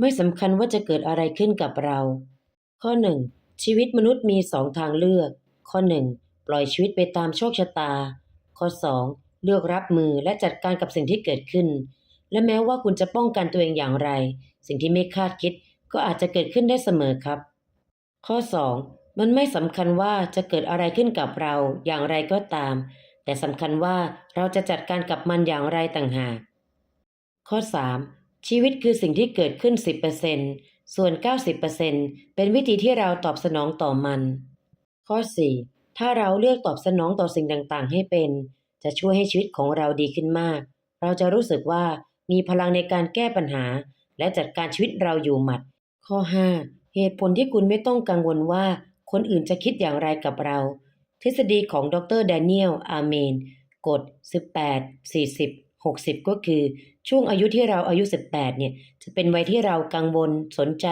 ไม่สำคัญว่าจะเกิดอะไรขึ้นกับเรา ข้อ 1. ชีวิตมนุษย์มีสองทางเลือก ข้อ 1. ปล่อยชีวิตไปตามโชคชะตา ข้อ 2. เลือกรับมือและจัดการกับสิ่งที่เกิดขึ้น และแม้ว่าคุณจะป้องกันตัวเองอย่างไร สิ่งที่ไม่คาดคิดก็อาจจะเกิดขึ้นได้เสมอครับ ข้อ 2. มันไม่สำคัญว่าจะเกิดอะไรขึ้นกับเราอย่างไรก็ตาม แต่สำคัญว่าเราจะจัดการกับมันอย่างไรต่างหาก ข้อ 3. ชีวิตคือสิ่งที่เกิดขึ้น 10%ส่วน 90%เป็นวิธีที่เราตอบสนองต่อมัน ข้อ 4. ถ้าเราเลือกตอบสนองต่อสิ่งต่างๆ ให้เป็น จะช่วยให้ชีวิตของเราดีขึ้นมาก เราจะรู้สึกว่ามีพลังในการแก้ปัญหา และจัดการชีวิตเราอยู่หมัด ข้อ 5. เหตุผลที่คุณไม่ต้องกังวลว่าคนอื่นจะคิดอย่างไรกับเรา ทฤษฎีของดรแดเนียลอาเมน กฎ 18 40 60 ก็คือช่วงอายุที่เราอายุ 18 เนี่ย จะเป็นวัยที่เรากังวลสนใจ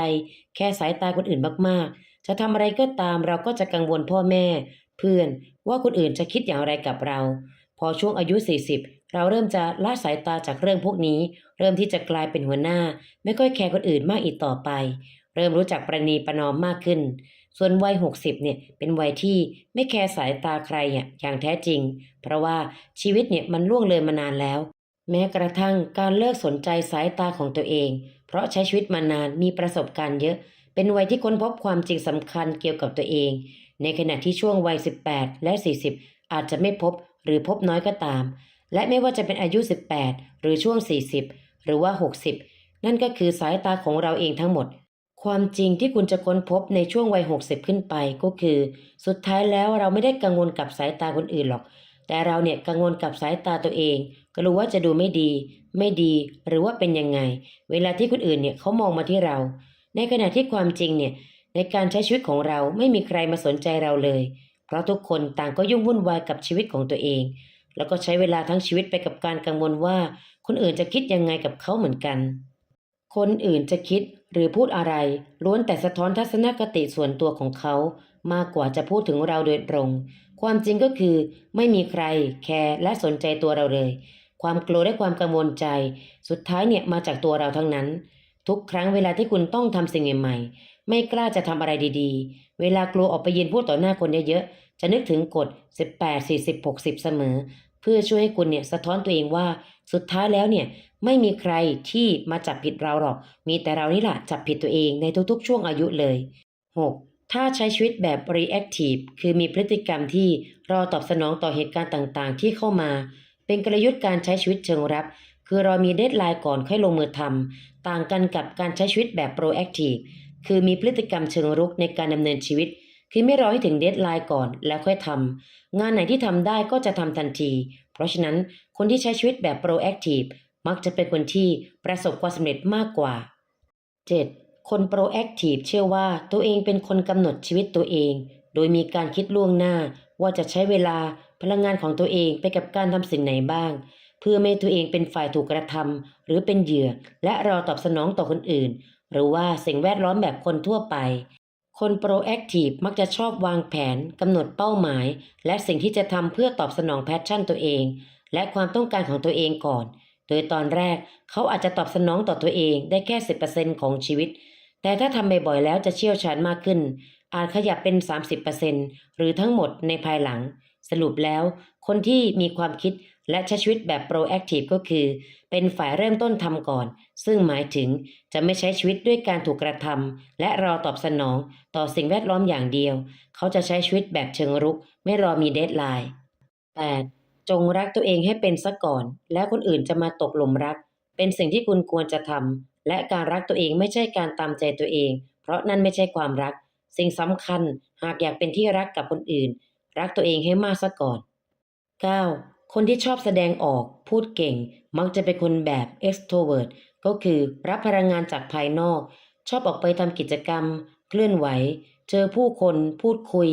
แค่สายตาคนอื่นมากๆ จะทำอะไรก็ตามเราก็จะกังวลพ่อแม่ เพื่อนว่าคนอื่นจะคิดอย่างไรกับเรา พอช่วงอายุ 40 เราเริ่มจะละสายตาจากเรื่องพวกนี้ เริ่มที่จะกลายเป็นหัวหน้า ไม่ค่อยแคร์คนอื่นมากอีกต่อไป เริ่มรู้จักประนีประนอมมากขึ้นส่วนวัย 60 เนี่ย เป็นวัยที่ไม่แคร์สายตาใครเนี่ยอย่างแท้จริง เพราะว่าชีวิตเนี่ยมันล่วงเลยมานานแล้ว แม้กระทั่งการเลิกสนใจสายตาของตัวเอง เพราะใช้ชีวิตมานานมีประสบการณ์เยอะ เป็นวัยที่ค้นพบความจริงสำคัญเกี่ยวกับตัวเอง ในขณะที่ช่วงวัย 18 และ 40 อาจจะไม่พบหรือพบน้อยก็ตาม และไม่ว่าจะเป็นอายุ 18 หรือช่วง 40 หรือว่า 60 นั่นก็คือสายตาของเราเองทั้งหมด ความจริงที่คุณจะค้นพบในช่วงวัย 60 ขึ้นไปก็คือ สุดท้ายแล้วเราไม่ได้กังวลกับสายตาคนอื่นหรอก แต่เราเนี่ยกังวลกับสายตาตัวเองก็รู้ว่าจะดูไม่ดี ไม่ดี หรือว่าเป็นยังไง เวลาที่คนอื่นเนี่ยเขามองมาที่เรา ในขณะที่ความจริงเนี่ยในการใช้ชีวิตของเราไม่มีใครมาสนใจเราเลย เพราะทุกคนต่างก็ยุ่งวุ่นวายกับชีวิตของตัวเอง แล้วก็ใช้เวลาทั้งชีวิตไปกับการกังวลว่า คนอื่นจะคิดยังไงกับเขาเหมือนกัน คนอื่นจะคิดหรือพูดอะไร ล้วนแต่สะท้อนทัศนคติส่วนตัวของเขา มากกว่าจะพูดถึงเราโดยตรง ความจริงก็คือไม่มีใครแคร์และสนใจตัวเราเลย ความกลัวและความกังวลใจ สุดท้ายเนี่ยมาจากตัวเราทั้งนั้น ทุกครั้งเวลาที่คุณต้องทำสิ่งใหม่ๆ ไม่กล้าจะทำอะไรดีๆ เวลากลัวออกไปยืนพูดต่อหน้าคนเยอะๆ จะนึกถึงกฎ 18 40 60 เสมอ เพื่อช่วยให้คุณเนี่ยสะท้อนตัวเองว่า สุดท้ายแล้วเนี่ยไม่มีใครที่มาจับผิดเราหรอก มีแต่เรานี่แหละจับผิดตัวเองในทุกๆ ช่วงอายุเลย 6. ถ้าใช้ชีวิตแบบ reactive คือมีพฤติกรรมที่รอตอบสนองต่อเหตุการณ์ต่างๆ ที่เข้ามา เป็นกลยุทธ์การใช้ชีวิตเชิงรับ คือเรามีเดทไลน์ก่อนค่อยลงมือทำต่างกันกับการใช้ชีวิตแบบ proactive คือมีพฤติกรรมเชิงรุกในการดำเนินชีวิต คือไม่รอให้ถึงเดทไลน์ก่อนแล้วค่อยทำงานไหนที่ทำได้ก็จะทำทันที เพราะฉะนั้นคนที่ใช้ชีวิตแบบ proactive มักจะเป็นคนที่ประสบความสำเร็จมากกว่า 7. คน proactive เชื่อว่าตัวเองเป็นคนกำหนดชีวิตตัวเอง โดยมีการคิดล่วงหน้าว่าจะใช้เวลาพลังงานของตัวเองไปกับการทำสิ่งไหนบ้าง เพื่อไม่ให้ตัวเองเป็นฝ่ายถูกกระทำหรือเป็นเหยื่อ และรอตอบสนองต่อคนอื่น หรือว่าสิ่งแวดล้อมแบบคนทั่วไป คน proactive มักจะชอบวางแผนกำหนดเป้าหมาย และสิ่งที่จะทำเพื่อตอบสนองแพชชั่นตัวเอง และความต้องการของตัวเองก่อน โดยตอนแรกเขาอาจจะตอบสนองต่อตัวเองได้แค่ 10%ของชีวิต แต่ถ้าทำบ่อยๆแล้วจะเชี่ยวชาญมากขึ้น อาจขยับเป็น 30%หรือทั้งหมดในภายหลัง สรุปแล้ว คนที่มีความคิดและใช้ชีวิตแบบ proactive ก็คือ เป็นฝ่ายเริ่มต้นทำก่อน ซึ่งหมายถึงจะไม่ใช้ชีวิตด้วยการถูกกระทำและรอตอบสนองต่อสิ่งแวดล้อมอย่างเดียว เขาจะใช้ชีวิตแบบเชิงรุก ไม่รอมีเดทไลน์ 8. จงรักตัวเองให้เป็นซะก่อน แล้วคนอื่นจะมาตกหลุมรัก เป็นสิ่งที่คุณควรจะทำ และการรักตัวเองไม่ใช่การตามใจตัวเอง เพราะนั่นไม่ใช่ความรัก สิ่งสำคัญหากอยากเป็นที่รักกับคนอื่น รักตัวเองให้มากซะก่อน 9. คนที่ชอบแสดงออก พูดเก่ง มักจะเป็นคนแบบ extrovert ก็คือรับพลังงานจากภายนอก ชอบออกไปทำกิจกรรม เคลื่อนไหว เจอผู้คน พูดคุย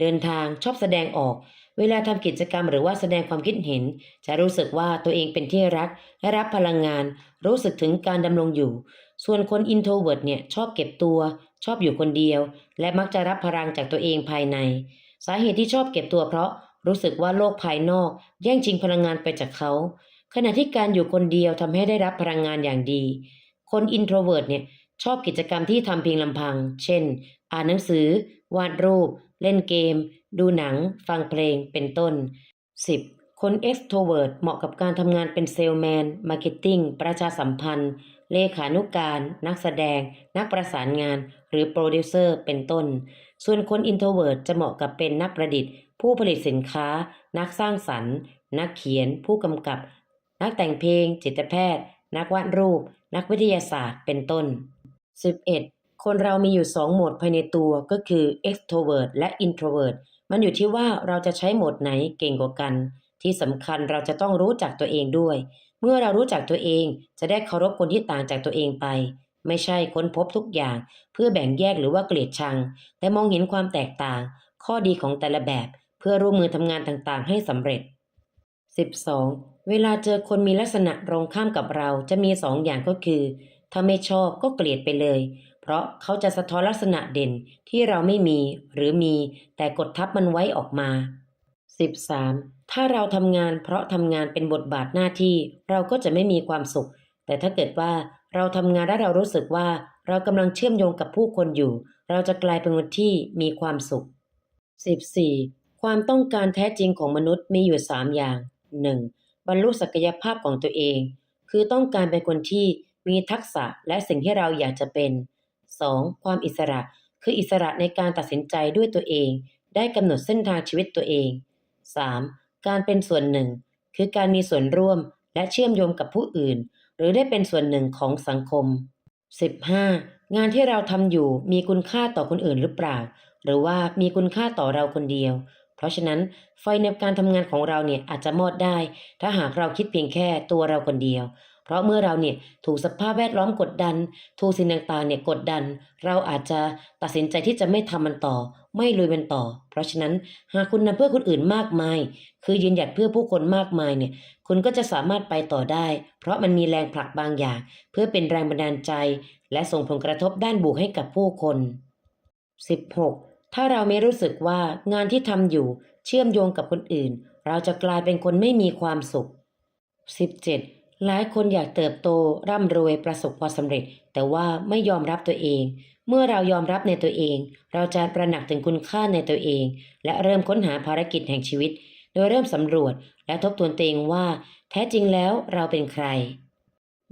เดินทาง ชอบแสดงออก เวลาทำกิจกรรมหรือว่าแสดงความคิดเห็น จะรู้สึกว่าตัวเองเป็นที่รักและรับพลังงาน รู้สึกถึงการดำรงอยู่ ส่วนคน introvert เนี่ยชอบเก็บตัว ชอบอยู่คนเดียว และมักจะรับพลังจากตัวเองภายใน สาเหตุที่ชอบเก็บตัวเพราะรู้สึกว่าโลกภายนอก แย่งชิงพลังงานไปจากเขา ขณะที่การอยู่คนเดียวทำให้ได้รับพลังงานอย่างดี คน introvert เนี่ยชอบกิจกรรมที่ทำเพียงลำพัง เช่น อ่านหนังสือ วาดรูป เล่นเกม ดูหนัง ฟังเพลงเป็นต้น 10. คน extrovert เหมาะกับการทำงานเป็นเซลแมน มาร์เก็ตติ้ง ประชาสัมพันธ์ เลขานุกการ นักแสดง นักประสานงาน หรือโปรดิวเซอร์ เป็นต้น ส่วนคน introvert จะเหมาะกับเป็นนักประดิษฐ์ ผู้ผลิตสินค้า นักสร้างสรรค์ นักเขียน ผู้กำกับ นักแต่งเพลง จิตแพทย์ นักวาดรูป นักวิทยาศาสตร์ เป็นต้น 11. คนเรามีอยู่สองโหมดภายในตัวก็คือ extrovert และ introvert มันอยู่ที่ว่าเราจะใช้โหมดไหนเก่งกว่ากัน ที่สำคัญเราจะต้องรู้จักตัวเองด้วย เมื่อเรารู้จักตัวเองจะได้เคารพคนที่ต่างจากตัวเองไป ไม่ใช่ค้นพบทุกอย่าง เพื่อแบ่งแยกหรือว่าเกลียดชัง แต่มองเห็นความแตกต่าง ข้อดีของแต่ละแบบ เพื่อร่วมมือทำงานต่างๆ ให้สำเร็จ 12. เวลาเจอคนมีลักษณะตรงข้ามกับเราจะมีสองอย่างก็คือ ถ้าไม่ชอบก็เกลียดไปเลย เพราะเขาจะสะท้อนลักษณะเด่นที่เราไม่มีหรือมีแต่กดทับมันไว้ออกมา 13. ถ้าเราทำงานเพราะทำงานเป็นบทบาทหน้าที่ เราก็จะไม่มีความสุข แต่ถ้าเกิดว่าเราทำงานและเรารู้สึกว่า เรากำลังเชื่อมโยงกับผู้คนอยู่ เราจะกลายเป็นคนที่มีความสุข 14. ความต้องการแท้จริงของมนุษย์มีอยู่ 3 อย่าง 1. บรรลุศักยภาพของตัวเอง คือต้องการเป็นคนที่มีทักษะและสิ่งที่เราอยากจะเป็น 2. ความอิสระ คืออิสระในการตัดสินใจด้วยตัวเอง ได้กำหนดเส้นทางชีวิตตัวเอง 3. การเป็นส่วนหนึ่ง คือการมีส่วนร่วมและเชื่อมโยงกับผู้อื่น หรือได้เป็นส่วนหนึ่งของสังคม 15. งานที่เราทำอยู่มีคุณค่าต่อคนอื่นหรือเปล่า หรือว่ามีคุณค่าต่อเราคนเดียว เพราะฉะนั้นไฟในการทำงานของเราเนี่ยอาจจะมอดได้ ถ้าหากเราคิดเพียงแค่ตัวเราคนเดียว เพราะเมื่อเราเนี่ยถูกสภาพแวดล้อมกดดัน ถูกสิ่งต่างๆเนี่ยกดดัน เราอาจจะตัดสินใจที่จะไม่ทำมันต่อ ไม่ลุยมันต่อ เพราะฉะนั้นหากคุณนำเพื่อคนอื่นมากมาย คือยืนหยัดเพื่อผู้คนมากมายเนี่ย คุณก็จะสามารถไปต่อได้ เพราะมันมีแรงผลักบางอย่าง เพื่อเป็นแรงบันดาลใจ และส่งผลกระทบด้านบวกให้กับผู้คน 16. ถ้าเราไม่รู้สึกว่างานที่ทำอยู่เชื่อมโยงกับคนอื่น เราจะกลายเป็นคนไม่มีความสุข 17. หลายคนอยากเติบโตร่ำรวยประสบความสำเร็จ แต่ว่าไม่ยอมรับตัวเอง เมื่อเรายอมรับในตัวเอง เราจะประหนักถึงคุณค่าในตัวเอง และเริ่มค้นหาภารกิจแห่งชีวิต โดยเริ่มสำรวจและทบทวนตัวเองว่า แท้จริงแล้วเราเป็นใคร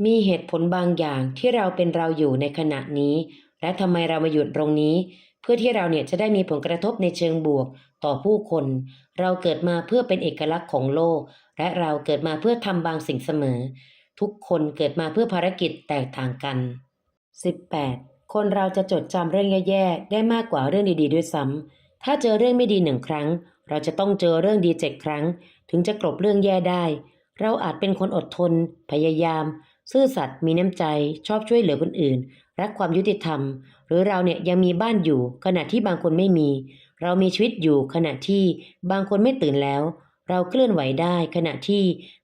มีเหตุผลบางอย่างที่เราเป็นเราอยู่ในขณะนี้ และทำไมเรามาหยุดตรงนี้ เพื่อที่เราเนี่ยจะได้มีผลกระทบในเชิงบวก ต่อผู้คน เราเกิดมาเพื่อเป็นเอกลักษณ์ของโลก และเราเกิดมาเพื่อทำบางสิ่งเสมอ ทุกคนเกิดมาเพื่อภารกิจแตกต่างกัน 18. คนเราจะจดจำเรื่องแย่ๆ ได้มากกว่าเรื่องดีๆ ด้วยซ้ำถ้าเจอเรื่องไม่ดีหนึ่งครั้ง เราจะต้องเจอเรื่องดีเจ็ดครั้ง ถึงจะกลบเรื่องแย่ได้ เราอาจเป็นคนอดทน พยายาม ซื่อสัตย์มีน้ำใจ ชอบช่วยเหลือคนอื่น รักความยุติธรรม หรือเราเนี่ยยังมีบ้านอยู่ขณะที่บางคนไม่มี เรามีชีวิตอยู่ขณะที่บางคนไม่ตื่นแล้ว เราเคลื่อนไหวได้ขณะที่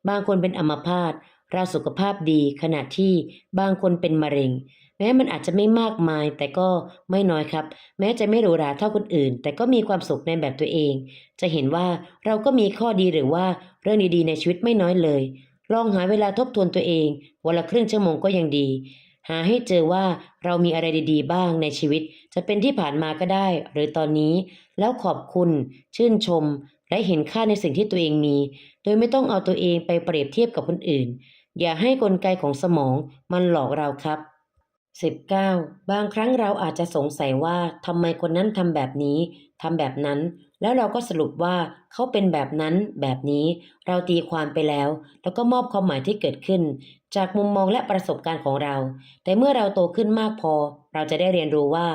บางคนเป็นอัมพาตเราสุขภาพดีขณะที่บางคนเป็นมะเร็ง แม้มันอาจจะไม่มากมายแต่ก็ไม่น้อยครับ แม้จะไม่หรูหราเท่าคนอื่น แต่ก็มีความสุขในแบบตัวเอง จะเห็นว่าเราก็มีข้อดีหรือว่าเรื่องดีๆในชีวิตไม่น้อยเลย ลองหาเวลาทบทวนตัวเองวันละครึ่งชั่วโมงก็ยังดี หาให้เจอว่าเรามีอะไรดีๆ บ้างในชีวิต จะเป็นที่ผ่านมาก็ได้ หรือตอนนี้ แล้วขอบคุณ ชื่นชม และเห็นค่าในสิ่งที่ตัวเองมี โดยไม่ต้องเอาตัวเองไปเปรียบเทียบกับคนอื่น อย่าให้กลไกของสมองมันหลอกเราครับ 19. บางครั้งเราอาจจะสงสัยว่าทำไมคนนั้นทำแบบนี้ทำแบบนั้น แล้วเราก็สรุปว่าเขาเป็นแบบนั้นแบบนี้ เราตีความไปแล้ว แล้วก็มอบความหมายที่เกิดขึ้น จากมุมมองและประสบการณ์ของเรา แต่เมื่อเราโตขึ้นมากพอ เราจะได้เรียนรู้ว่า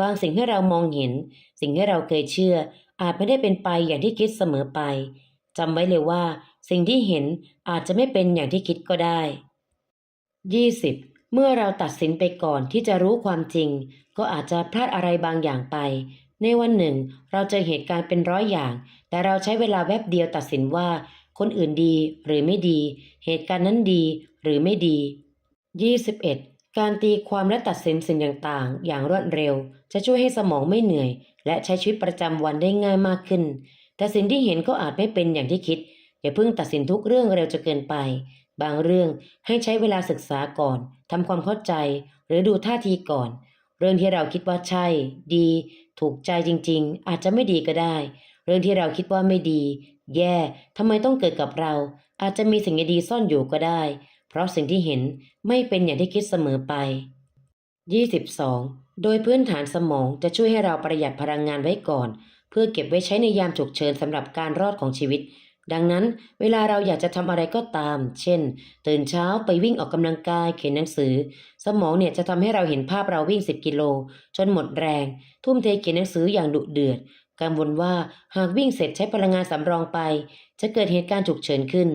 บางสิ่งที่เรามองเห็น สิ่งที่เราเคยเชื่อ อาจไม่ได้เป็นไปอย่างที่คิดเสมอไปจำไว้เลยว่า สิ่งที่เห็นอาจจะไม่เป็นอย่างที่คิดก็ได้ 20. เมื่อเราตัดสินไปก่อนที่จะรู้ความจริง ก็อาจจะพลาดอะไรบางอย่างไป ในวันหนึ่ง เราเจอเหตุการณ์เป็นร้อยอย่าง แต่เราใช้เวลาแวบเดียวตัดสินว่า คนอื่นดีหรือไม่ดี เหตุการณ์นั้นดีหรือไม่ดี 21. การตีความและตัดสินสิ่งต่างๆ อย่างรวดเร็ว จะช่วยให้สมองไม่เหนื่อย และใช้ชีวิตประจำวันได้ง่ายมากขึ้น แต่สิ่งที่เห็นก็อาจไม่เป็นอย่างที่คิด อย่าเพิ่งตัดสินทุกเรื่องเร็วจนเกินไป บางเรื่องให้ใช้เวลาศึกษาก่อนทำความเข้าใจ หรือดูท่าทีก่อน เรื่องที่เราคิดว่าใช่ ดี ถูกใจจริง ๆ อาจจะไม่ดีก็ได้ เรื่องที่เราคิดว่าไม่ดี แย่ทำไมต้องเกิดกับเรา อาจจะมีสิ่งดีซ่อนอยู่ก็ได้ เพราะสิ่งที่เห็นไม่เป็นอย่างที่คิดเสมอไป 22. โดยพื้นฐานสมองจะช่วยให้เราประหยัดพลังงานไว้ก่อน เพื่อเก็บไว้ใช้ในยามฉุกเฉินสำหรับการรอดของชีวิต ดังนั้น เวลาเราอยากจะทำอะไรก็ตาม เช่น ตื่นเช้าไปวิ่งออกกำลังกายเขียนหนังสือ สมองเนี่ยจะทำให้เราเห็นภาพเราวิ่ง 10 กิโล จนหมดแรง ทุ่มเทเขียนหนังสืออย่างดุเดือด กังวลว่าหากวิ่งเสร็จใช้พลังงานสำรองไป จะเกิดเหตุการณ์ฉุกเฉินขึ้น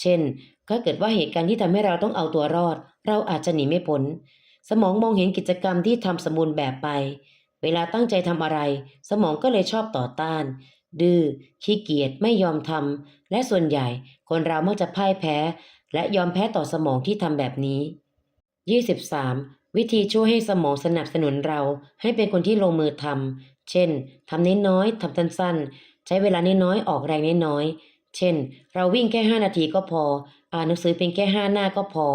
เช่น ถ้าเกิดว่าเหตุการณ์ที่ทำให้เราต้องเอาตัวรอด เราอาจจะหนีไม่พ้น สมองมองเห็นกิจกรรมที่ทำสมบูรณ์แบบไป เวลาตั้งใจทำอะไร สมองก็เลยชอบต่อต้าน ดื้อ ขี้เกียจ ไม่ยอมทำ และส่วนใหญ่คนเรามักจะพ่ายแพ้ และยอมแพ้ต่อสมองที่ทำแบบนี้ 23. วิธีช่วยให้สมองสนับสนุนเราให้เป็นคนที่ลงมือทำ เช่นทำน้อยๆทำสั้นๆ ใช้เวลาน้อยๆออกแรงน้อยๆเช่น เราวิ่งแค่ 5 นาทีก็พอ อ่านหนังสือเพียงแค่ 5 หน้าก็พอ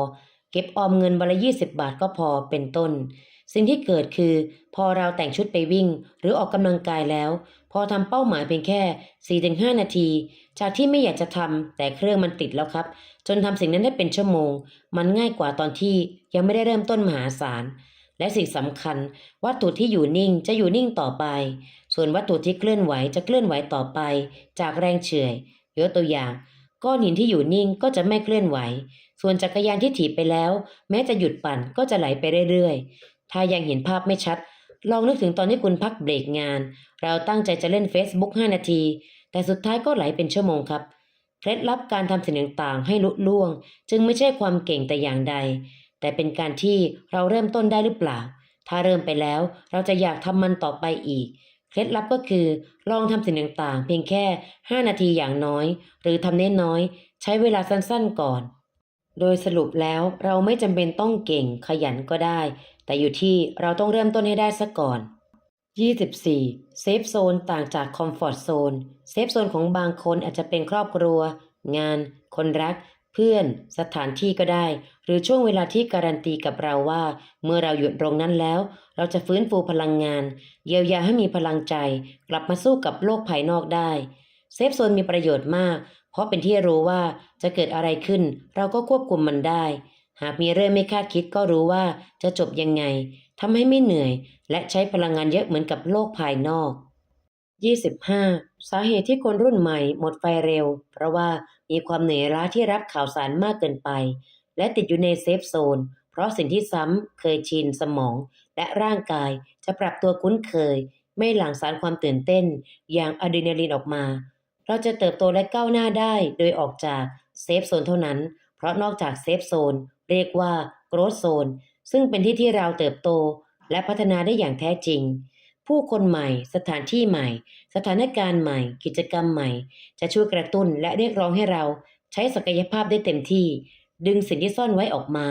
เก็บออมเงินวันละ20 บาทก็พอเป็นต้น สิ่งที่เกิดคือ พอเราแต่งชุดไปวิ่ง หรือออกกำลังกายแล้ว พอทำเป้าหมายเพียงแค่ 4-5 นาที จากที่ไม่อยากจะทำแต่เครื่องมันติดแล้วครับ จนทำสิ่งนั้นได้เป็นชั่วโมง มันง่ายกว่าตอนที่ยังไม่ได้เริ่มต้นมหาศาล และสิ่งสำคัญ วัตถุที่อยู่นิ่งจะอยู่นิ่งต่อไป ส่วนวัตถุที่เคลื่อนไหวจะเคลื่อนไหวต่อไป จากแรงเฉื่อยยกตัวอย่าง ก้อนหินที่อยู่นิ่งก็จะไม่เคลื่อนไหว ส่วนจักรยานที่ถีบไปแล้ว แม้จะหยุดปั่นก็จะไหลไปเรื่อยๆ ถ้ายังเห็นภาพไม่ชัด ลองนึกถึงตอนที่คุณพักเบรกงาน เราตั้งใจจะเล่น Facebook 5 นาที แต่สุดท้ายก็ไหลเป็นชั่วโมงครับเคล็ดลับการทำสิ่งต่างๆให้ลุล่วง จึงไม่ใช่ความเก่งแต่อย่างใด แต่เป็นการที่เราเริ่มต้นได้หรือเปล่า ถ้าเริ่มไปแล้วเราจะอยากทำมันต่อไปอีก เคล็ดลับก็คือลองทำสิ่งต่างๆ เพียงแค่ 5 นาทีอย่างน้อย หรือทำเน้นน้อย ใช้เวลาสั้นๆก่อน โดยสรุปแล้วเราไม่จำเป็นต้องเก่งขยันก็ได้ แต่อยู่ที่เราต้องเริ่มต้นให้ได้ซะก่อน 24. เซฟโซนต่างจากคอมฟอร์ z โซนเซฟโซนของบางคนอาจจะเป็นครอบครัว งาน คนรัก เพื่อน สถานที่ก็ได้ หรือช่วงเวลาที่การันตีกับเราว่า เมื่อเราหยุดตรงนั้นแล้ว เราจะฟื้นฟูพลังงาน เยียวยาให้มีพลังใจ กลับมาสู้กับโลกภายนอกได้ เซฟโซนมีประโยชน์มาก เพราะเป็นที่รู้ว่าจะเกิดอะไรขึ้น เราก็ควบคุมมันได้ หากมีเรื่องไม่คาดคิดก็รู้ว่าจะจบยังไงทำให้ไม่เหนื่อย และใช้พลังงานเยอะเหมือนกับโลกภายนอก 25. สาเหตุที่คนรุ่นใหม่หมดไฟเร็ว เพราะว่ามีความเหนื่อยล้าที่รับข่าวสารมากเกินไป และติดอยู่ในเซฟโซน เพราะสิ่งที่ซ้ำเคยชินสมอง และร่างกายจะปรับตัวคุ้นเคย ไม่หลั่งสารความตื่นเต้น อย่างอะดรีนาลีนออกมา เราจะเติบโตและก้าวหน้าได้โดยออกจากเซฟโซนเท่านั้น เพราะนอกจากเซฟโซนเรียกว่าโกรธโซนซึ่งเป็นที่ที่เราเติบโตและพัฒนาได้อย่างแท้จริง ผู้คนใหม่ สถานที่ใหม่ สถานการณ์ใหม่ กิจกรรมใหม่ จะช่วยกระตุ้นและเรียกร้องให้เราใช้ศักยภาพได้เต็มที่ ดึงสิ่งที่ซ่อนไว้ออกมา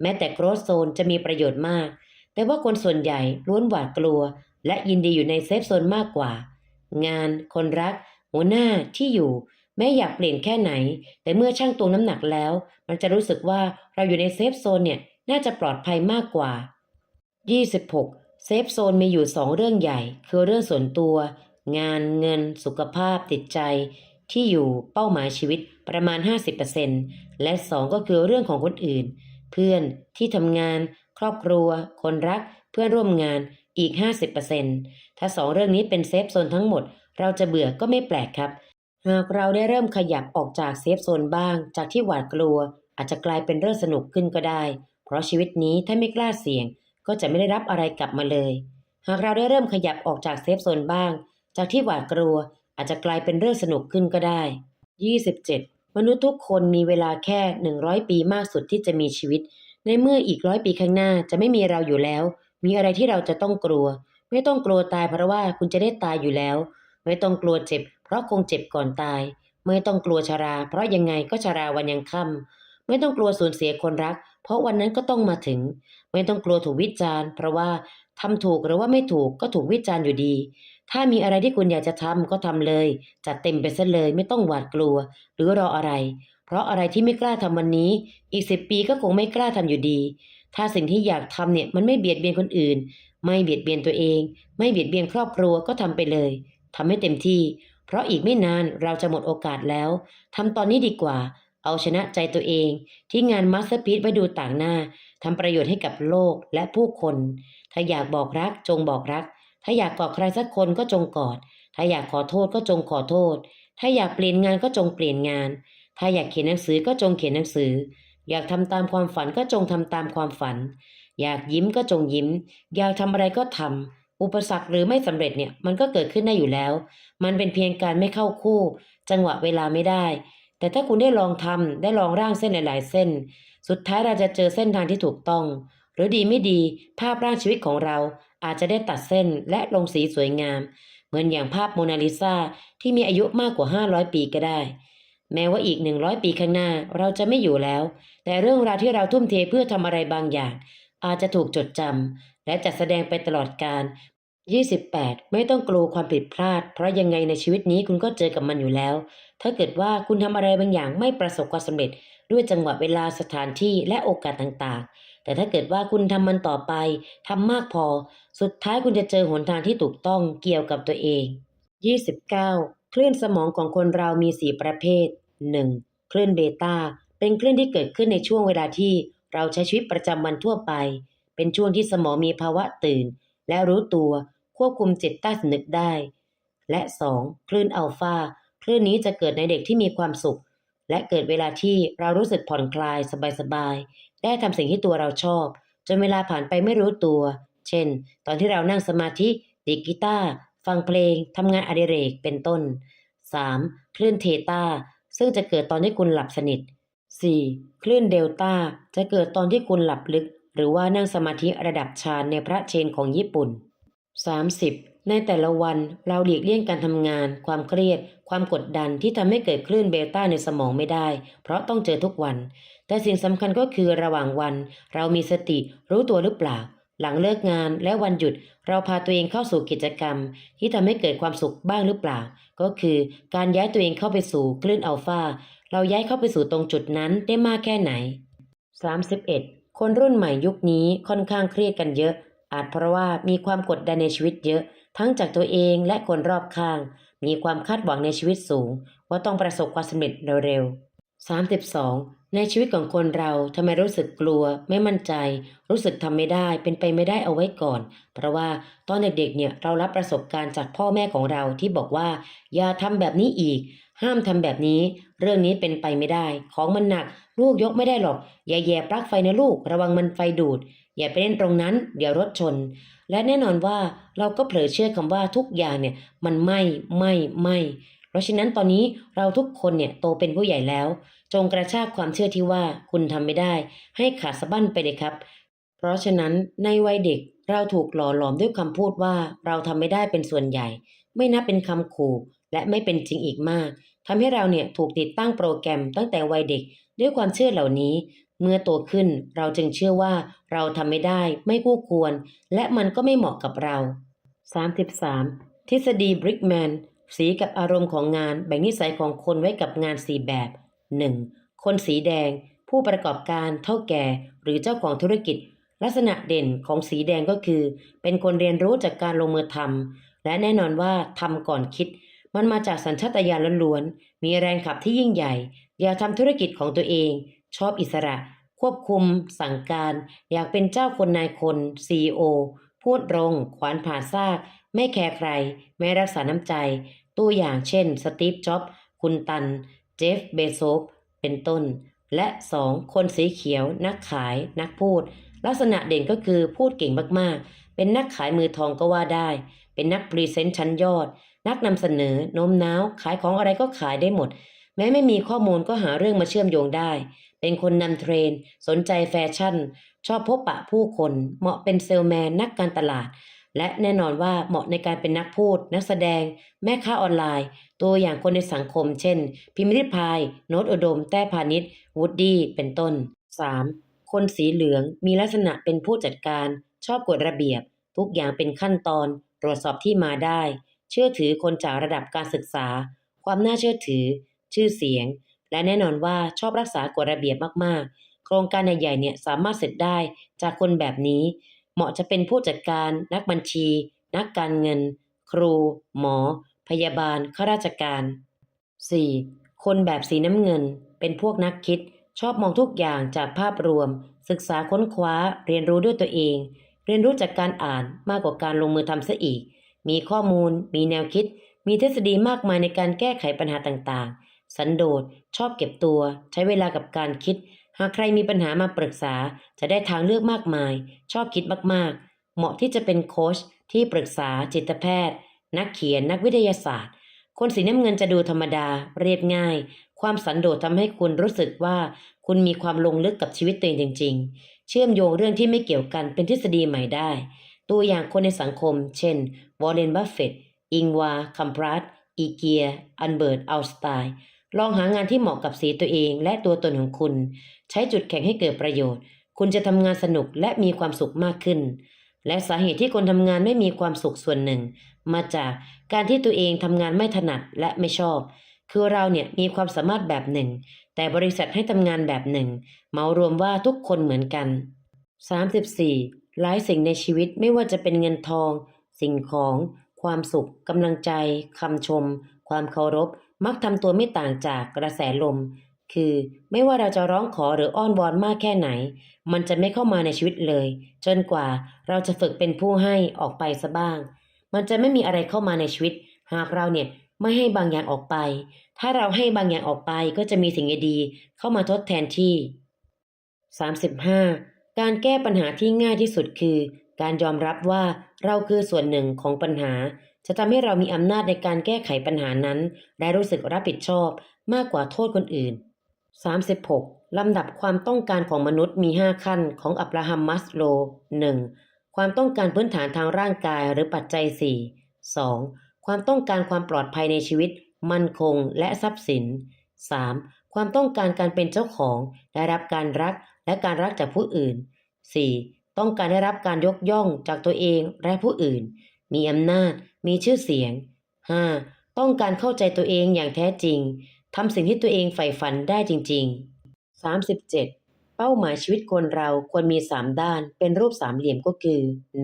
แม้แต่โกรธโซนจะมีประโยชน์มาก แต่ว่าคนส่วนใหญ่ล้วนหวาดกลัว และยินดีอยู่ในเซฟโซนมากกว่า งาน คนรัก หัวหน้าที่อยู่ แม้อยากเปลี่ยนแค่ไหน แต่เมื่อช่างตวงน้ำหนักแล้ว มันจะรู้สึกว่าเราอยู่ในเซฟโซนเนี่ยน่าจะปลอดภัยมากกว่า 26. เซฟโซนมีอยู่ 2 เรื่องใหญ่ คือเรื่องส่วนตัว งานเงิน สุขภาพติดใจ ที่อยู่เป้าหมายชีวิตประมาณ 50%และ 2 ก็คือเรื่องของคนอื่น เพื่อนที่ทำงาน ครอบครัว คนรัก เพื่อนร่วมงานอีก 50%ถ้า 2 เรื่องนี้เป็นเซฟโซนทั้งหมด เราจะเบื่อก็ไม่แปลกครับ หากเราได้เริ่มขยับออกจากเซฟโซนบ้าง จากที่หวาดกลัว อาจจะกลายเป็นเรื่องสนุกขึ้นก็ได้ เพราะชีวิตนี้ถ้าไม่กล้าเสี่ยง ก็จะไม่ได้รับอะไรกลับมาเลย หากเราได้เริ่มขยับออกจากเซฟโซนบ้าง จากที่หวาดกลัว อาจจะกลายเป็นเรื่องสนุกขึ้นก็ได้ 27. มนุษย์ทุกคนมีเวลาแค่ 100 ปีมากสุดที่จะมีชีวิต ในเมื่ออีกร้อยปีข้างหน้าจะไม่มีเราอยู่แล้ว มีอะไรที่เราจะต้องกลัว ไม่ต้องกลัวตายเพราะว่าคุณจะได้ตายอยู่แล้ว ไม่ต้องกลัวเจ็บ เพราะคงเจ็บก่อนตาย ไม่ต้องกลัวชรา เพราะยังไงก็ชราวันยังค่ำไม่ต้องกลัวสูญเสียคนรัก เพราะวันนั้นก็ต้องมาถึง ไม่ต้องกลัวถูกวิจารณ์ เพราะว่าทำถูกหรือว่าไม่ถูกก็ถูกวิจารณ์อยู่ดี ถ้ามีอะไรที่คุณอยากจะทำก็ทำเลย จัดเต็มไปซะเลยไม่ต้องหวาดกลัว หรือรออะไร เพราะอะไรที่ไม่กล้าทำวันนี้ อีกสิบปีก็คงไม่กล้าทำอยู่ดี ถ้าสิ่งที่อยากทำเนี่ยมันไม่เบียดเบียนคนอื่น ไม่เบียดเบียนตัวเอง ไม่เบียดเบียนครอบครัวก็ทำไปเลยทำให้เต็มที่ เพราะอีกไม่นานเราจะหมดโอกาสแล้วทำตอนนี้ดีกว่า เอาชนะใจตัวเอง ที่งานมาสเตอร์พีซไว้ดูต่างหน้าทำประโยชน์ให้กับโลกและผู้คน ถ้าอยากบอกรักจงบอกรัก ถ้าอยากกอดใครสักคนก็จงกอด ถ้าอยากขอโทษก็จงขอโทษ ถ้าอยากเปลี่ยนงานก็จงเปลี่ยนงาน ถ้าอยากเขียนหนังสือก็จงเขียนหนังสือ อยากทำตามความฝันก็จงทำตามความฝัน อยากยิ้มก็จงยิ้ม อยากทำอะไรก็ทำอุปสรรคหรือไม่สำเร็จเนี่ยมันก็เกิดขึ้นได้อยู่แล้ว มันเป็นเพียงการไม่เข้าคู่ จังหวะเวลาไม่ได้ แต่ถ้าคุณได้ลองทำได้ลองร่างเส้นหลาย ๆ เส้น สุดท้ายเราจะเจอเส้นทางที่ถูกต้อง หรือดีไม่ดีภาพร่างชีวิตของเรา อาจจะได้ตัดเส้นและลงสีสวยงาม เหมือนอย่างภาพโมนาลิซาที่มีอายุมากกว่า 500 ปีก็ได้ แม้ว่าอีก 100 ปีข้างหน้าเราจะไม่อยู่แล้ว แต่เรื่องราวที่เราทุ่มเทเพื่อทำอะไรบางอย่าง อาจจะถูกจดจำและจัดแสดงไปตลอดกาล28 ไม่ต้องกลัวความผิดพลาด เพราะยังไงในชีวิตนี้คุณก็เจอกับมันอยู่แล้ว ถ้าเกิดว่าคุณทำอะไรบางอย่างไม่ประสบความสำเร็จ ด้วยจังหวะเวลาสถานที่และโอกาสต่างๆ แต่ถ้าเกิดว่าคุณทำมันต่อไปทำมากพอ สุดท้ายคุณจะเจอหนทางที่ถูกต้องเกี่ยวกับตัวเอง 29 คลื่นสมองของคนเรามี 4 ประเภท 1. คลื่นเบต้าเป็นคลื่นที่เกิดขึ้นในช่วงเวลาที่เราใช้ชีวิตประจำวันทั่วไป เป็นช่วงที่สมองมีภาวะตื่น และรู้ตัวควบคุมจิตใต้สำนึกได้ และ 2. คลื่นอัลฟาคลื่นนี้จะเกิดในเด็กที่มีความสุข และเกิดเวลาที่เรารู้สึกผ่อนคลายสบายๆได้ทำสิ่งที่ตัวเราชอบ จนเวลาผ่านไปไม่รู้ตัว เช่น ตอนที่เรานั่งสมาธิดีกีตาร์ฟังเพลงทำงานอดิเรกเป็นต้น 3. คลื่นเทตาซึ่งจะเกิดตอนที่คุณหลับสนิท 4. คลื่นเดลต้าจะเกิดตอนที่คุณหลับลึก หรือว่านั่งสมาธิระดับฌานในพระเชนของญี่ปุ่น 30. ในแต่ละวันเราหลีกเลี่ยงการทำงาน ความเครียด ความกดดันที่ทำให้เกิดคลื่นเบต้าในสมองไม่ได้ เพราะต้องเจอทุกวัน แต่สิ่งสำคัญก็คือระหว่างวัน เรามีสติรู้ตัวหรือเปล่า หลังเลิกงานและวันหยุดเราพาตัวเองเข้าสู่กิจกรรม ที่ทำให้เกิดความสุขบ้างหรือเปล่า ก็คือการย้ายตัวเองเข้าไปสู่คลื่นอัลฟาเราย้ายเข้าไปสู่ตรงจุดนั้นได้มากแค่ไหน 31. คนรุ่นใหม่ยุคนี้ค่อนข้างเครียดกันเยอะ อาจเพราะว่ามีความกดดันในชีวิตเยอะ ทั้งจากตัวเองและคนรอบข้าง มีความคาดหวังในชีวิตสูง ว่าต้องประสบความสำเร็จเร็วๆ 32. ในชีวิตของคนเราทำไมรู้สึกกลัว ไม่มั่นใจ รู้สึกทำไม่ได้ เป็นไปไม่ได้เอาไว้ก่อน เพราะว่าตอนเด็กๆเนี่ยเรารับประสบการณ์จากพ่อแม่ของเราที่บอกว่า อย่าทำแบบนี้อีก ห้ามทำแบบนี้ เรื่องนี้เป็นไปไม่ได้ ของมันหนัก ลูกยกไม่ได้หรอก อย่าแย่ปลั๊กไฟนะลูก ระวังมันไฟดูด อย่าไปเล่นตรงนั้น เดี๋ยวรถชน และแน่นอนว่าเราก็เผลอเชื่อคำว่าทุกอย่างเนี่ยมันไม่ไม่ไม่ เพราะฉะนั้นตอนนี้เราทุกคนเนี่ยโตเป็นผู้ใหญ่แล้ว จงกระชากความเชื่อที่ว่าคุณทำไม่ได้ ให้ขาดสะบั้นไปเลยครับ เพราะฉะนั้นในวัยเด็กเราถูกหล่อหลอมด้วยคำพูดว่าเราทำไม่ได้เป็นส่วนใหญ่ ไม่นับเป็นคำขู่และไม่เป็นจริงอีกมากทำให้เราเนี่ยถูกติดตั้งโปรแกรมตั้งแต่วัยเด็กด้วยความเชื่อเหล่านี้ เมื่อโตขึ้นเราจึงเชื่อว่าเราทำไม่ได้ ไม่คู่ควร และมันก็ไม่เหมาะกับเรา 33. ทฤษฎีบริกแมน สีกับอารมณ์ของงานแบ่งนิสัยของคนไว้กับงานสีแบบ 1. คนสีแดง ผู้ประกอบการเท่าแก่ หรือเจ้าของธุรกิจ ลักษณะเด่นของสีแดงก็คือ เป็นคนเรียนรู้จากการลงมือทำและแน่นอนว่าทำก่อนคิด มันมาจากสัญชาตญาณล้วนๆมีแรงขับที่ยิ่งใหญ่ อยากทำธุรกิจของตัวเอง ชอบอิสระ ควบคุม สั่งการ อยากเป็นเจ้าคนนายคน CEO พูดตรงขวานผ่าซาก ไม่แคร์ใคร ไม่รักษาน้ำใจ ตัวอย่างเช่น สตีฟ จ็อบส์คุณตัน เจฟ เบโซสเป็นต้น และ 2. คนสีเขียว นักขาย นักพูด ลักษณะเด่นก็คือพูดเก่งมาก ๆ เป็นนักขายมือทองก็ว่าได้ เป็นนักพรีเซนต์ชั้นยอด นักนำเสนอ โน้มน้าว ขายของอะไรก็ขายได้หมด แม้ไม่มีข้อมูลก็หาเรื่องมาเชื่อมโยงได้ เป็นคนนำเทรน สนใจแฟชั่น ชอบพบปะผู้คน เหมาะเป็นเซลแมน นักการตลาด และแน่นอนว่าเหมาะในการเป็นนักพูด นักแสดง แม่ค้าออนไลน์ ตัวอย่างคนในสังคม เช่น พิมพ์ริพาย โนตอุดม แต้พาณิชย์วูดดี้ เป็นต้น 3. คนสีเหลืองมีลักษณะเป็นผู้จัดการ ชอบกฎระเบียบ ทุกอย่างเป็นขั้นตอน ตรวจสอบที่มาได้ เชื่อถือคนจากระดับการศึกษา ความน่าเชื่อถือ ชื่อเสียง และแน่นอนว่าชอบรักษากฎระเบียบมากๆ โครงการใหญ่ๆเนี่ยสามารถเสร็จได้จากคนแบบนี้ เหมาะจะเป็นผู้จัดการนักบัญชี นักการเงิน ครู หมอ พยาบาลข้าราชการ 4. คนแบบสีน้ำเงิน เป็นพวกนักคิด ชอบมองทุกอย่างจากภาพรวม ศึกษาค้นคว้าเรียนรู้ด้วยตัวเอง เรียนรู้จากการอ่านมากกว่าการลงมือทำซะอีก มีข้อมูล มีแนวคิด มีทฤษฎีมากมายในการแก้ไขปัญหาต่างๆ สันโดษชอบเก็บตัว ใช้เวลากับการคิด หากใครมีปัญหามาปรึกษาจะได้ทางเลือกมากมาย ชอบคิดมากๆ เหมาะที่จะเป็นโค้ชที่ปรึกษาจิตแพทย์ นักเขียนนักวิทยาศาสตร์ คนสีน้ำเงินจะดูธรรมดา เรียบง่าย ความสันโดษทำให้คุณรู้สึกว่า คุณมีความลงลึกกับชีวิตตัวเองจริง ๆ เชื่อมโยงเรื่องที่ไม่เกี่ยวกันเป็นทฤษฎีใหม่ได้ ตัวอย่างคนในสังคม เช่นวอร์เรนบัฟเฟตต์อิงวาคัมพรัตอีเกีย อันเบิร์ตอัลสไตน์ ลองหางานที่เหมาะกับสีตัวเองและตัวตนของคุณ ใช้จุดแข็งให้เกิดประโยชน์ คุณจะทำงานสนุกและมีความสุขมากขึ้น และสาเหตุที่คนทำงานไม่มีความสุขส่วนหนึ่ง มาจากการที่ตัวเองทำงานไม่ถนัดและไม่ชอบ คือเราเนี่ยมีความสามารถแบบหนึ่ง แต่บริษัทให้ทำงานแบบหนึ่งเหมารวมว่าทุกคนเหมือนกัน 34. หลายสิ่งในชีวิตไม่ว่าจะเป็นเงินทอง สิ่งของ ความสุขกำลังใจคำชม ความเคารพ มักทำตัวไม่ต่างจากกระแสลม คือไม่ว่าเราจะร้องขอหรืออ้อนวอนมากแค่ไหน มันจะไม่เข้ามาในชีวิตเลย จนกว่าเราจะฝึกเป็นผู้ให้ออกไปซะบ้าง มันจะไม่มีอะไรเข้ามาในชีวิต หากเราเนี่ยไม่ให้บางอย่างออกไป ถ้าเราให้บางอย่างออกไปก็จะมีสิ่งดีๆเข้ามาทดแทนที่ 35. การแก้ปัญหาที่ง่ายที่สุดคือ การยอมรับว่า เราคือส่วนหนึ่งของปัญหา จะทำให้เรามีอำนาจในการแก้ไขปัญหานั้น และรู้สึกรับผิดชอบมากกว่าโทษคนอื่น 36. ลำดับความต้องการของมนุษย์มี 5 ขั้นของอับราฮัม มัสโล 1. ความต้องการพื้นฐานทางร่างกายหรือปัจจัย 4 2. ความต้องการความปลอดภัยในชีวิต มั่นคงและทรัพย์สิน 3. ความต้องการการเป็นเจ้าของ ได้รับการรักและการรักจากผู้อื่น 4. ต้องการได้รับการยกย่องจากตัวเองและผู้อื่น มีอำนาจ มีชื่อเสียง 5. ต้องการเข้าใจตัวเองอย่างแท้จริงทำสิ่งที่ตัวเองใฝ่ฝันได้จริง ๆ 37. เป้าหมายชีวิตคนเราควรมี 3 ด้าน เป็นรูปสามเหลี่ยมก็คือ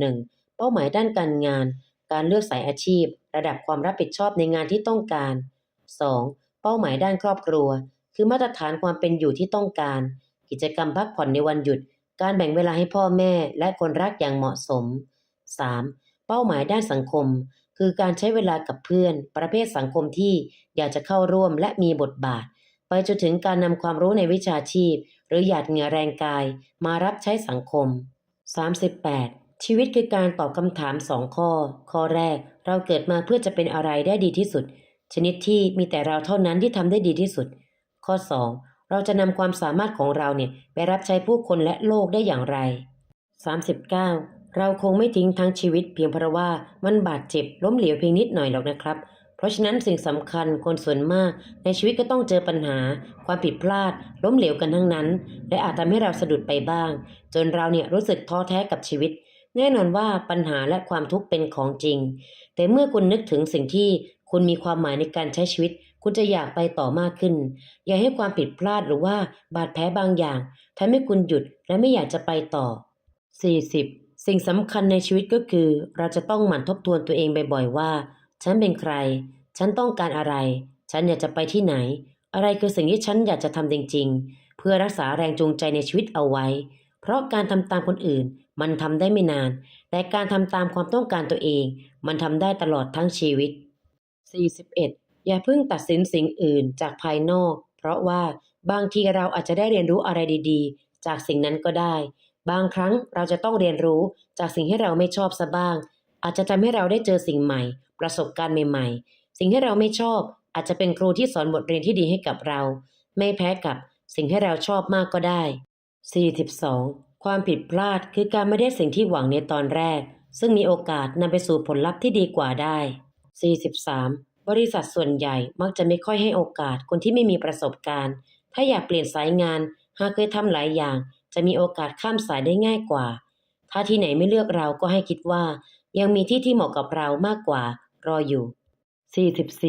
1. เป้าหมายด้านการงาน การเลือกสายอาชีพ ระดับความรับผิดชอบในงานที่ต้องการ 2. เป้าหมายด้านครอบครัว คือมาตรฐานความเป็นอยู่ที่ต้องการ กิจกรรมพักผ่อนในวันหยุด การแบ่งเวลาให้พ่อแม่และคนรักอย่างเหมาะสม 3. เป้าหมายด้านสังคม คือการใช้เวลากับเพื่อน ประเภทสังคมที่อยากจะเข้าร่วมและมีบทบาท ไปจนถึงการนำความรู้ในวิชาชีพ หรือหยาดเหงื่อแรงกายมารับใช้สังคม 38. ชีวิตคือการตอบคำถามสองข้อ ข้อแรก เราเกิดมาเพื่อจะเป็นอะไรได้ดีที่สุด ชนิดที่มีแต่เราเท่านั้นที่ทำได้ดีที่สุด ข้อ 2. เราจะนำความสามารถของเราเนี่ยไปรับใช้ผู้คนและโลกได้อย่างไร 39. เราคงไม่ทิ้งทั้งชีวิตเพียงเพราะว่ามันบาดเจ็บล้มเหลวเพียงนิดหน่อยหรอกนะครับ เพราะฉะนั้นสิ่งสำคัญคนส่วนมากในชีวิตก็ต้องเจอปัญหา ความผิดพลาด ล้มเหลวกันทั้งนั้น และอาจทำให้เราสะดุดไปบ้าง จนเราเนี่ยรู้สึกท้อแท้กับชีวิต แน่นอนว่าปัญหาและความทุกข์เป็นของจริง แต่เมื่อคุณนึกถึงสิ่งที่คุณมีความหมายในการใช้ชีวิต คุณจะอยากไปต่อมากขึ้น อย่าให้ความผิดพลาดหรือว่าบาดแผลบางอย่างทำให้คุณหยุดและไม่อยากจะไปต่อ 40. สิ่งสำคัญในชีวิตก็คือ เราจะต้องหมั่นทบทวนตัวเองบ่อยๆว่า ฉันเป็นใคร ฉันต้องการอะไร ฉันอยากจะไปที่ไหน อะไรคือสิ่งที่ฉันอยากจะทำจริง ๆ เพื่อรักษาแรงจูงใจในชีวิตเอาไว้ เพราะการทำตามคนอื่นมันทำได้ไม่นาน แต่การทำตามความต้องการตัวเอง มันทำได้ตลอดทั้งชีวิต 41. อย่าเพิ่งตัดสินสิ่งอื่นจากภายนอก เพราะว่าบางทีเราอาจจะได้เรียนรู้อะไรดีๆ จากสิ่งนั้นก็ได้ บางครั้งเราจะต้องเรียนรู้จากสิ่งที่เราไม่ชอบซะบ้าง อาจจะทำให้เราได้เจอสิ่งใหม่ ประสบการณ์ใหม่ ๆ สิ่งที่เราไม่ชอบอาจจะเป็นครูที่สอนบทเรียนที่ดีให้กับเรา ไม่แพ้กับสิ่งที่เราชอบมากก็ได้ 42. ความผิดพลาดคือการไม่ได้สิ่งที่หวังในตอนแรก ซึ่งมีโอกาสนำไปสู่ผลลัพธ์ที่ดีกว่าได้ 43. บริษัทส่วนใหญ่มักจะไม่ค่อยให้โอกาสคนที่ไม่มีประสบการณ์ ถ้าอยากเปลี่ยนสายงาน หากเคยทำหลายอย่าง จะมีโอกาสข้ามสายได้ง่ายกว่า ถ้าที่ไหนไม่เลือกเราก็ให้คิดว่า ยังมีที่ที่เหมาะกับเรามากกว่า รออยู่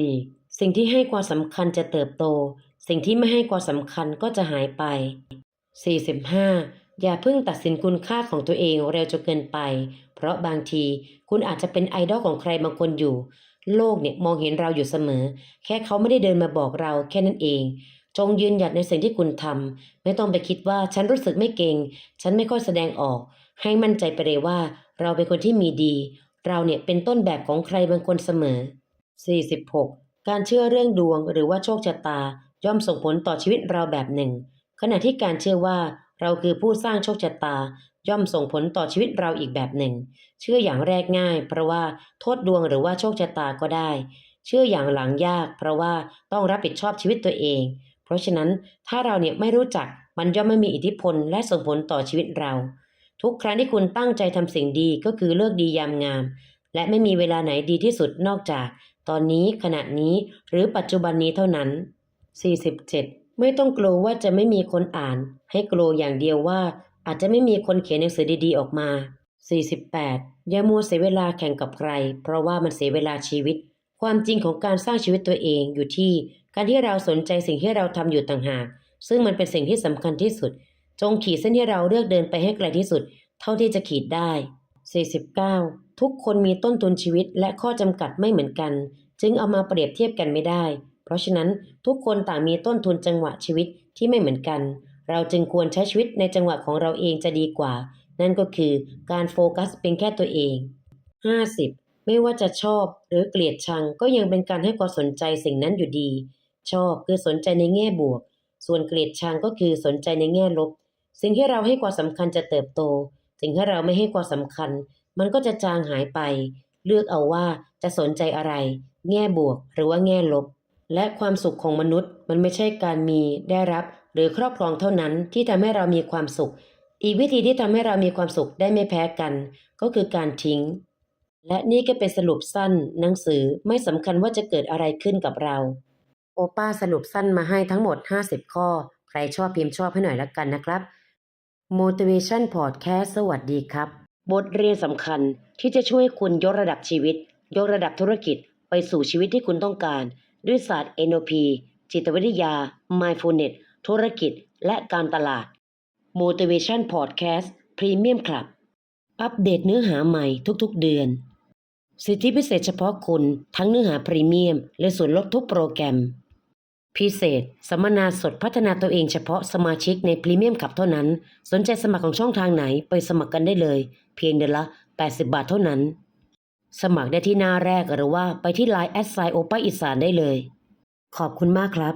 44. สิ่งที่ให้ความสำคัญจะเติบโต สิ่งที่ไม่ให้ความสำคัญก็จะหายไป 45. อย่าเพิ่งตัดสินคุณค่าของตัวเองเร็วจนเกินไป เพราะบางทีคุณอาจจะเป็นไอดอลของใครบางคนอยู่ โลกเนี่ยมองเห็นเราอยู่เสมอ แค่เขาไม่ได้เดินมาบอกเราแค่นั้นเอง จงยืนหยัดในสิ่งที่คุณทำไม่ต้องไปคิดว่าฉันรู้สึกไม่เก่ง ฉันไม่ค่อยแสดงออก ให้มั่นใจไปเลยว่า เราเป็นคนที่มีดี เราเนี่ยเป็นต้นแบบของใครบางคนเสมอ 46. การเชื่อเรื่องดวงหรือว่าโชคชะตา ย่อมส่งผลต่อชีวิตเราแบบหนึ่ง ขณะที่การเชื่อว่าเราคือผู้สร้างโชคชะตา ย่อมส่งผลต่อชีวิตเราอีกแบบหนึ่ง เชื่ออย่างแรกง่าย เพราะว่าโทษดวงหรือว่าโชคชะตาก็ได้ เชื่ออย่างหลังยาก เพราะว่าต้องรับผิดชอบชีวิตตัวเอง เพราะฉะนั้นถ้าเราเนี่ยไม่รู้จักมันย่อมไม่มีอิทธิพลและส่งผลต่อชีวิตเรา ทุกครั้งที่คุณตั้งใจทำสิ่งดีก็คือเลิกดียามงาม และไม่มีเวลาไหนดีที่สุดนอกจาก ตอนนี้ขณะนี้หรือปัจจุบันนี้เท่านั้น 47. ไม่ต้องกลัวว่าจะไม่มีคนอ่าน ให้กลัวอย่างเดียวว่า อาจจะไม่มีคนเขียนหนังสือดีๆออกมา 48. อย่ามัวเสียเวลาแข่งกับใคร เพราะว่ามันเสียเวลาชีวิต ความจริงของการสร้างชีวิตตัวเองอยู่ที่ การที่เราสนใจสิ่งที่เราทำอยู่ต่างหาก ซึ่งมันเป็นสิ่งที่สำคัญที่สุด จงขีดเส้นที่เราเลือกเดินไปให้ไกลที่สุด เท่าที่จะขีดได้ 49. ทุกคนมีต้นทุนชีวิตและข้อจำกัดไม่เหมือนกัน จึงเอามาเปรียบเทียบกันไม่ได้ เพราะฉะนั้นทุกคนต่างมีต้นทุนจังหวะชีวิตที่ไม่เหมือนกัน เราจึงควรใช้ชีวิตในจังหวะของเราเองจะดีกว่า นั่นก็คือการโฟกัสเป็นแค่ตัวเอง 50. ไม่ว่าจะชอบหรือเกลียดชังก็ยังเป็นการให้ความสนใจสิ่งนั้นอยู่ดี ชอบคือสนใจในแง่บวก ส่วนเกลียดชังก็คือสนใจในแง่ลบ สิ่งที่เราให้ความสำคัญจะเติบโต สิ่งที่เราไม่ให้ความสำคัญ มันก็จะจางหายไป เลือกเอาว่าจะสนใจอะไร แง่บวกหรือว่าแง่ลบและความสุขของมนุษย์มันไม่ใช่การมีได้รับหรือครอบครองเท่านั้นที่ทำให้เรามีความสุข อีกวิธีที่ทำให้เรามีความสุขได้ไม่แพ้กัน ก็คือการทิ้ง และนี่ก็เป็นสรุปสั้น หนังสือไม่สำคัญว่าจะเกิดอะไรขึ้นกับเรา โอป้าสรุปสั้นมาให้ทั้งหมด 50 ข้อ ใครชอบพิมพ์ชอบให้หน่อยละกันนะครับ Motivation Podcast สวัสดีครับ บทเรียนสำคัญที่จะช่วยคุณยกระดับชีวิต ยกระดับธุรกิจไปสู่ชีวิตที่คุณต้องการ ด้วยศาสตร์ NLP จิตวิทยา Mindfulness ธุรกิจและการตลาด Motivation Podcast Premium Club อัปเดตเนื้อหาใหม่ทุกๆเดือน สิทธิพิเศษเฉพาะคุณทั้งเนื้อหาพรีเมียม และส่วนลดทุกโปรแกรม พิเศษ สัมมนาสดพัฒนาตัวเองเฉพาะสมาชิกในพรีเมียมขับเท่านั้น สนใจสมัครของช่องทางไหนไปสมัครกันได้เลย เพียงเดือนละ 80 บาทเท่านั้น สมัครได้ที่หน้าแรกหรือว่าไปที่ไลน์แอดไซโอป้าอีสานได้เลย ขอบคุณมากครับ